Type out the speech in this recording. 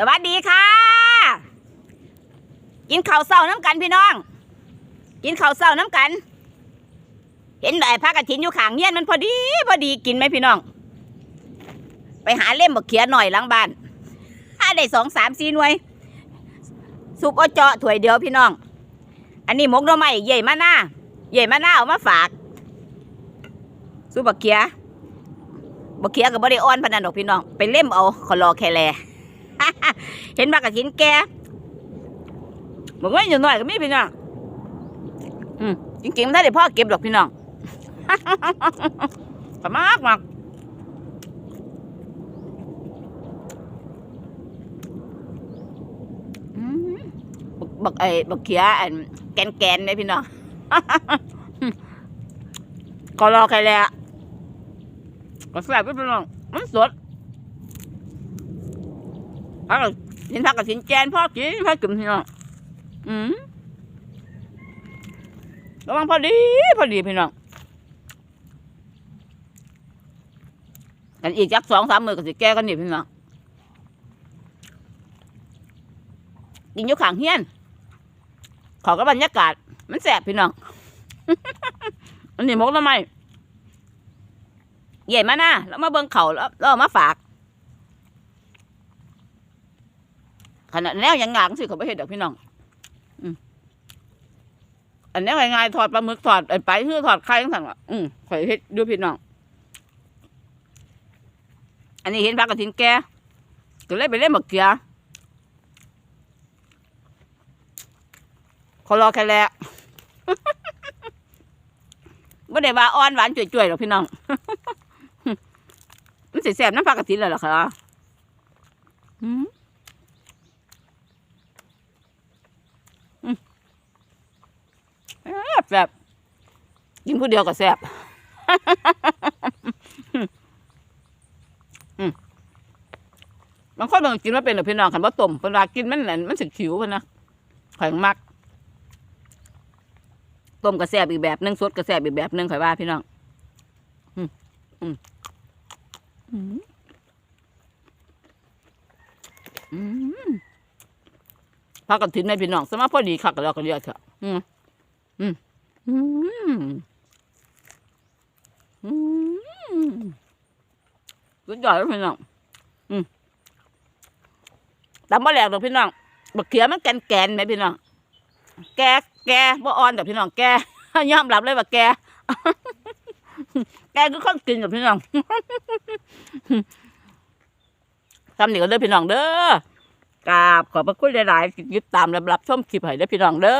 สวัสดีค่ะ กินข้าวเศร้าน้ำกันพี่น้อง กินข้าวเศร้าน้ำกัน เห็นไอ้พักกระถินอยู่ขางเงี้ยนมันพอดีพอดีกินไหมพี่น้อง ไปหาเล่มบักเขียหน่อยหลังบ้านถ้าได้สองสามสี่หน่วย สุกอเจาะถ้วยเดียวพี่น้อง อันนี้มกหน่อไม้ใหญ่มาหน้าใหญ่มาหน้าเอามาฝากสุบักเขียบักเขียกับบริออนพนันดอกพี่น้อง ไปเล่มเอาขอรอแค่แล เห็นมากกับหินแกบอกว่าอยู่หน่อยก็มีพี่น้องอืมจริงๆมันได้พ่อเก็บดอกพี่น้องก็มากมากบักไอ้บักเขียอันแกนแกนๆเลยพี่น้องก็รอใครแล้วก็แซ่บพี่น้องมันสด พักกินผักกับสินแจนพ่อกินพ่อกินพี่น้องอืมระวังพอดีพอดีพี่น้องกันอีกจักสองสามมือก็สิแก้กันนี่พี่น้องกินยู่ข้างเฮียน ขอกับบรรยากาศ มันแสบพี่น้อง อันนี้มกทำไมใหญ่มาหน้าแล้วมาเบิ่งเขาแล้วแล้วมาฝาก ขนาดแนวยังงางสิเขาไม่เห็นดอกพี่น้องอันนี้ง่ายๆถอดปลาหมึกถอดไอ้ไปคือถอดไข่ทั้งสั่งอะอืมข่อยเฮ็ดดูพี่น้อง อันนี้เห็นพักกระถินแกก็เลยไปเล่นบักเกียขอรอแค่แหล้วไม่ได้ว่าอ่อนหวานจ่ยๆหรอกพี่น้อง มันเสิแสบน้ำพักกระถินเลยเหรอคะอืม แซ่บกินผู้เดียวก็แซ่บบางคนบางกินว่าเป็นหรือพี่น้องคันว่าต้มเวลากินมันนั่นมันสึกขิวเพิ่นนะข่อยมักต้มก็แซ่บอีกแบบหนึงสดก็แซ่บอีกแบบหนึงข่อยว่าพี่น้องอืมอืมอืมอืมพักกันทิ้นในพี่น้องสมาพอดีคักกันแล้วก็เรียกเถอะอืมอืม อืมอืมสุดยอดเลยพี่น้องอืมตำมะแหลกดอกพี่น้องบักเขียมันแกนแกนๆไหมพี่น้อง แกแกบ่อ่อนดอกพี่น้องแกยอมรับเลยว่าแก แกคือคนกินกับพี่น้องทำหนี่ก็เด้อพี่น้องเด้อกราบขอบพระคุณหลายๆที่ติดตามรับรับชมคลิปให้เด้อพี่น้องเด้อ